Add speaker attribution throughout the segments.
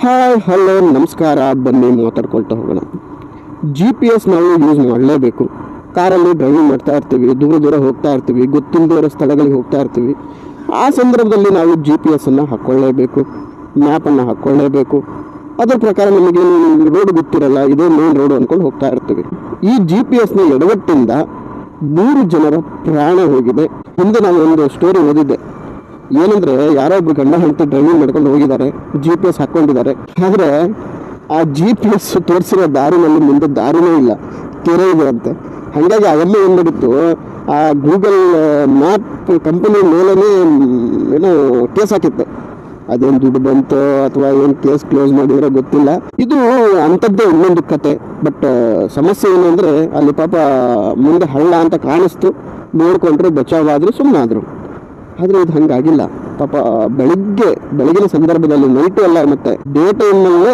Speaker 1: Hi, hello, ನಮಸ್ಕಾರ. ಬನ್ನಿ ಮಾತಾಡ್ಕೊಳ್ತಾ ಹೋಗೋಣ ಜಿ ಪಿ ಎಸ್ ನಾವು ಯೂಸ್ ಮಾಡಲೇಬೇಕು. ಕಾರಲ್ಲಿ ಡ್ರೈವಿಂಗ್ ಮಾಡ್ತಾ ಇರ್ತೀವಿ, ದೂರ ದೂರ ಹೋಗ್ತಾ ಇರ್ತೀವಿ ಗೊತ್ತಿಲ್ಲದೆ ಇರೋ ಸ್ಥಳಗಳಿಗೆ ಹೋಗ್ತಾ ಇರ್ತೀವಿ. ಆ ಸಂದರ್ಭದಲ್ಲಿ ನಾವು ಜಿ ಪಿ ಎಸ್ಸನ್ನು ಹಾಕ್ಕೊಳ್ಳೇಬೇಕು ಮ್ಯಾಪನ್ನು ಹಾಕ್ಕೊಳ್ಳೇಬೇಕು ಅದರ ಪ್ರಕಾರ ನಮಗೆ ರೋಡ್ ಗೊತ್ತಿರಲ್ಲ, ಇದೇ ಮೇನ್ ರೋಡ್ ಅಂದ್ಕೊಂಡು ಹೋಗ್ತಾ ಇರ್ತೀವಿ. ಈ ಜಿ ಪಿ ಎಸ್ನ ಎಡವಟ್ಟಿಂದ ಮೂರು ಜನರ ಪ್ರಾಣ ಹೋಗಿದೆ. ಹಿಂದೆ ನಾನು ಒಂದು ಸ್ಟೋರಿ ಓದಿದ್ದೆ. ಏನಂದ್ರೆ ಯಾರೋ ಒಬ್ರು ಗಂಡ ಹೆಂಡತಿ ಡ್ರೈವಿಂಗ್ ಮಾಡ್ಕೊಂಡು ಹೋಗಿದ್ದಾರೆ ಜಿ ಪಿ ಎಸ್ ಹಾಕೊಂಡಿದ್ದಾರೆ ಆದ್ರೆ ಆ ಜಿ ಪಿ ಎಸ್ ತೋರಿಸಿರೋ ದಾರಿನಲ್ಲಿ ಮುಂದೆ ದಾರಿನೇ ಇಲ್ಲ ತೆರೆ ಇದೆ ಅಂತೆ. ಹಾಗಾಗಿ ಅವಲ್ಲೇ ಏನು ನಡೀತು ಆ ಗೂಗಲ್ ಮ್ಯಾಪ್ ಕಂಪನಿ ಮೇಲೇ ಏನೋ ಕೇಸ್ ಹಾಕಿತ್ತು. ಅದೇನು ದುಡ್ಡು ಬಂತು ಅಥವಾ ಏನು ಕೇಸ್ ಕ್ಲೋಸ್ ಮಾಡಿದ್ರೆ ಗೊತ್ತಿಲ್ಲ. ಇದು ಅಂಥದ್ದೇ ಇನ್ನೊಂದು ಕತೆ. ಬಟ್ ಸಮಸ್ಯೆ ಏನು ಅಂದರೆ ಅಲ್ಲಿ ಪಾಪ ಮುಂದೆ ಹಳ್ಳ ಅಂತ ಕಾಣಿಸ್ತು. ನೋಡ್ಕೊಂಡ್ರೆ ಆದ್ರೂ ಸುಮ್ಮನಾದ್ರು ಆದರೆ ಇದು ಹಂಗಾಗಿಲ್ಲ. ಪಾಪ ಬೆಳಿಗ್ಗೆ, ಬೆಳಗಿನ ಸಂದರ್ಭದಲ್ಲಿ ನೈಟು ಅಲ್ಲ ಮತ್ತೆ ಡೇ ಟೈಮ್ನಲ್ಲೇ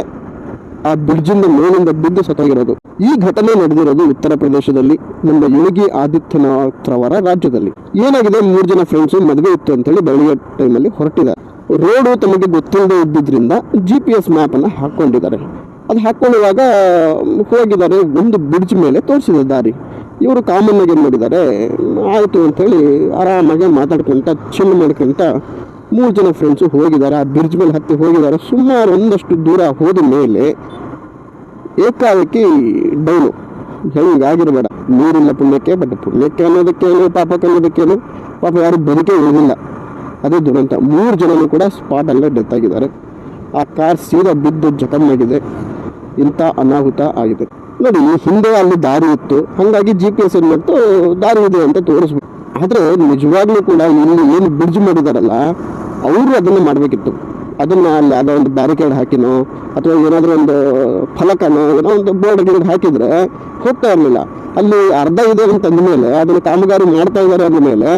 Speaker 1: ಆ ಬ್ರಿಡ್ಜಿಂದ ಮೇಲಿಂದ ಬಿದ್ದು ಸತ್ತೋಗಿರೋದು. ಈ ಘಟನೆ ನಡೆದಿರೋದು ಉತ್ತರ ಪ್ರದೇಶದಲ್ಲಿ, ನಮ್ಮ ಯೋಗಿ ಆದಿತ್ಯನಾಥ್ ರವರ ರಾಜ್ಯದಲ್ಲಿ. ಏನಾಗಿದೆ? ಮೂರು ಜನ ಫ್ರೆಂಡ್ಸು ಮದುವೆ ಇತ್ತು ಅಂತೇಳಿ ಬೆಳಗ್ಗೆ ಟೈಮಲ್ಲಿ ಹೊರಟಿದ್ದಾರೆ ರೋಡು ತಮಗೆ ಗೊತ್ತಿಲ್ಲದೆ ಇದ್ದಿದ್ರಿಂದ ಜಿ ಪಿ ಎಸ್ ಮ್ಯಾಪನ್ನು ಹಾಕ್ಕೊಂಡಿದ್ದಾರೆ ಅದು ಹಾಕ್ಕೊಳ್ಳುವಾಗ ಹೋಗಿದ್ದಾರೆ, ಒಂದು ಬ್ರಿಡ್ಜ್ ಮೇಲೆ ತೋರಿಸಿದೆ ದಾರಿ. ಇವರು ಕಾಮನ್ ಆಗಿ ಏನು ಮಾಡಿದ್ದಾರೆ, ಆಯಿತು ಅಂಥೇಳಿ ಆರಾಮಾಗಿ ಮಾತಾಡ್ಕೊಂತ ಚಿಲ್ ಮಾಡ್ಕೊಂತ ಮೂರು ಜನ ಫ್ರೆಂಡ್ಸು ಹೋಗಿದ್ದಾರೆ ಆ ಬ್ರಿಡ್ಜ್ ಮೇಲೆ ಹತ್ತಿ ಹೋಗಿದ್ದಾರೆ ಸುಮಾರು ಒಂದಷ್ಟು ದೂರ ಹೋದ ಮೇಲೆ ಏಕಾಏಕಿ ಡೌನು. ಹೆಂಗಾಗಿರ್ಬೇಡ ನೀರಿಲ್ಲ ಪುಣ್ಯಕ್ಕೆ ಬಟ್ ಪುಣ್ಯಕ್ಕೆ ಅನ್ನೋದಕ್ಕೇನು ಪಾಪಕ್ಕೆ ಅನ್ನೋದಕ್ಕೇನು ಪಾಪ ಯಾರು ಬದುಕೇ ಉಳಿದಿಲ್ಲ ಅದೇ ದುರಂತ. ಮೂರು ಜನನೂ ಕೂಡ ಸ್ಪಾಟಲ್ಲೇ ಡೆತ್ ಆಗಿದ್ದಾರೆ. ಆ ಕಾರ್ ಸೀದಾ ಬಿದ್ದು ಜಖಮ್ಮಾಗಿದೆ ಇಂಥ ಅನಾಹುತ ಆಗಿದೆ. ನೋಡಿ ಹಿಂದೆ ಅಲ್ಲಿ ದಾರಿ ಇತ್ತು. ಹಾಗಾಗಿ ಜಿ ಪಿ ಎಸ್ ಏನು ಮಾಡ್ತು? ದಾರಿ ಇದೆ ಅಂತ ತೋರಿಸ್ಬೇಕು. ಆದರೆ ನಿಜವಾಗ್ಲೂ ಕೂಡ ಇಲ್ಲಿ ಏನು ಬ್ರಿಡ್ಜ್ ಮಾಡಿದಾರಲ್ಲ, ಅವರು ಅದನ್ನು ಮಾಡಬೇಕಿತ್ತು. ಅದನ್ನು ಅಲ್ಲಿ ಯಾವುದೋ ಒಂದು ಬ್ಯಾರಿಕೇಡ್ ಹಾಕಿನೋ, ಅಥವಾ ಏನಾದರೂ ಒಂದು ಫಲಕನೋ, ಏನೋ ಒಂದು ಬೋರ್ಡ್ ಗಿರ್ಡ್ ಹಾಕಿದ್ರೆ ಹೋಗ್ತಾ ಇರಲಿಲ್ಲ. ಅಲ್ಲಿ ಅರ್ಧ ಇದೆ ಅಂತ ಅಂದಮೇಲೆ, ಅದನ್ನು ಕಾಮಗಾರಿ ಮಾಡ್ತಾ ಇದ್ದಾರೆ ಅಂದಮೇಲೆ,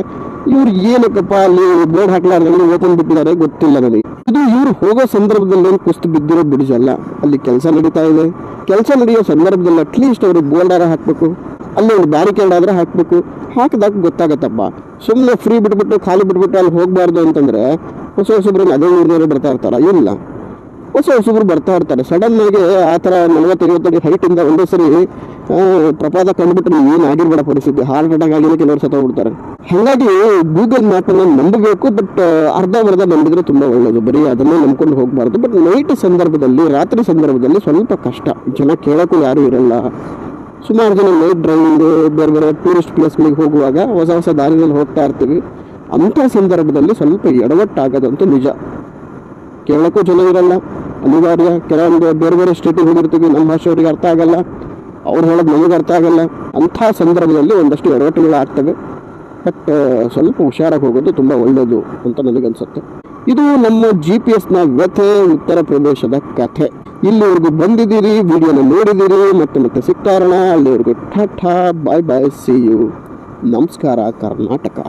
Speaker 1: ಇವ್ರು ಏನಕ್ಕಪ್ಪ ಅಲ್ಲಿ ಬೋರ್ಡ್ ಹಾಕ್ಲಾರ್ದಂಗೆ ಓಪನ್ ಬಿಟ್ಟಿದ್ದಾರೆ ಗೊತ್ತಿಲ್ಲ ನನಗೆ. ಇದು ಇವರು ಹೋಗೋ ಸಂದರ್ಭದಲ್ಲಿ ಕುಸ್ತು ಬಿದ್ದಿರೋ ಬ್ರಿಡ್ಜ್ ಅಲ್ಲ. ಅಲ್ಲಿ ಕೆಲಸ ನಡೀತಾ ಇದೆ. ಕೆಲಸ ನಡೆಯೋ ಸಂದರ್ಭದಲ್ಲಿ ಅಟ್ಲೀಸ್ಟ್ ಅವರು ಬೋಲ್ಡಾರ ಹಾಕಬೇಕು. ಅಲ್ಲಿ ಒಂದು ಬ್ಯಾರಿಕೇಡ್ ಆದ್ರೆ ಹಾಕಬೇಕು. ಹಾಕಿದಾಗ ಗೊತ್ತಾಗತ್ತಪ್ಪ. ಸುಮ್ಮನೆ ಫ್ರೀ ಬಿಟ್ಬಿಟ್ಟು, ಖಾಲಿ ಬಿಟ್ಬಿಟ್ಟು ಅಲ್ಲಿ ಹೋಗಬಾರ್ದು ಅಂತಂದರೆ ಹೊಸ ಹೊಸಬ್ರಿಗೆ ಅದೇ ಊರಿನವರು ಬರ್ತಾ ಇರ್ತಾರ. ಇಲ್ಲ. ಹೊಸ ಹೊಸಬ್ರು ಬರ್ತಾ ಇರ್ತಾರೆ. ಸಡನ್ ಆಗಿ ಆ ಥರ ನಲವತ್ತು ಐವತ್ತಡಿ ಹೈಟಿಂದ ಒಂದೇ ಸರಿ ಪ್ರಪಾದ ಕಂಡುಬಿಟ್ರೆ ಏನಾಗಿರ್ಬೇಡ ಪರಿಸ್ಥಿತಿ. ಹಾರ್ಟ್ ಅಟ್ಯಾಕ್ ಆಗಿರೋ ಕೆಲವರು ಸತ್ತೋಗ್ಬಿಡ್ತಾರೆ. ಹಾಗಾಗಿ ಗೂಗಲ್ ಮ್ಯಾಪನ್ನು ನಂಬಬೇಕು ಬಟ್ ಅರ್ಧಂಬರ್ಧ ನಂಬಿದ್ರೆ ತುಂಬ ಒಳ್ಳೆಯದು ಬರೀ ಅದನ್ನೇ ನಂಬ್ಕೊಂಡು ಹೋಗಬಾರ್ದು. ಬಟ್ ನೈಟ್ ಸಂದರ್ಭದಲ್ಲಿ, ರಾತ್ರಿ ಸಂದರ್ಭದಲ್ಲಿ ಸ್ವಲ್ಪ ಕಷ್ಟ. ಜನ ಕೇಳೋಕ್ಕೂ ಯಾರೂ ಇರಲ್ಲ. ಸುಮಾರು ಜನ ನೈಟ್ ಡ್ರೈವಿಂಗ್ ಬೇರೆ ಬೇರೆ ಟೂರಿಸ್ಟ್ ಪ್ಲೇಸ್ಗಳಿಗೆ ಹೋಗುವಾಗ ಹೊಸ ಹೊಸ ದಾರಿನಲ್ಲಿ ಹೋಗ್ತಾ ಇರ್ತೀವಿ. ಅಂಥ ಸಂದರ್ಭದಲ್ಲಿ ಸ್ವಲ್ಪ ಎಡವಟ್ಟಾಗೋದಂತೂ ನಿಜ. ಕೇಳೋಕ್ಕೂ ಜನ ಇರಲ್ಲ. ಅನಿವಾರ್ಯ ಕೆಲವೊಂದು ಬೇರೆ ಬೇರೆ ಸ್ಟೇಟಿಗೆ ಹೋಗಿರ್ತೀವಿ, ನಮ್ಮ ಭಾಷೆಯವರಿಗೆ ಅರ್ಥ ಆಗಲ್ಲ. ಅವ್ರು ಹೇಳೋದು ನಮಗೆ ಅರ್ಥ ಆಗಲ್ಲ. ಅಂಥ ಸಂದರ್ಭದಲ್ಲಿ ಒಂದಷ್ಟು ಎಡವಟ್ಟುಗಳು ಆಗ್ತವೆ. ಬಟ್ ಸ್ವಲ್ಪ ಹುಷಾರಾಗಿ ಹೋಗೋದು ತುಂಬ ಒಳ್ಳೆಯದು ಅಂತ ನನಗನ್ಸುತ್ತೆ. ಇದು ನಮ್ಮ ಜಿ ಪಿ ಎಸ್ನ ವ್ಯಥೆ, ಉತ್ತರ ಪ್ರದೇಶದ ಕಥೆ. ಇಲ್ಲಿವರೆಗೂ ಬಂದಿದ್ದೀರಿ, ವಿಡಿಯೋನ ನೋಡಿದ್ದೀರಿ, ಮತ್ತೆ ಮತ್ತೆ ಸಿಗ್ತಾ ಇರೋಣ. ಅಲ್ಲಿವರೆಗೂ tata bye bye see you ನಮಸ್ಕಾರ, ಕರ್ನಾಟಕ.